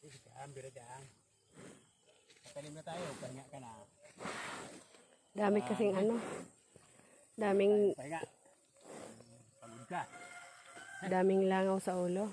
Ang biro dyan. Patalim na tayo, pahinga ka na. Dami kasing ano. Daming, Pahinga. Pagod ka. daming langaw sa ulo.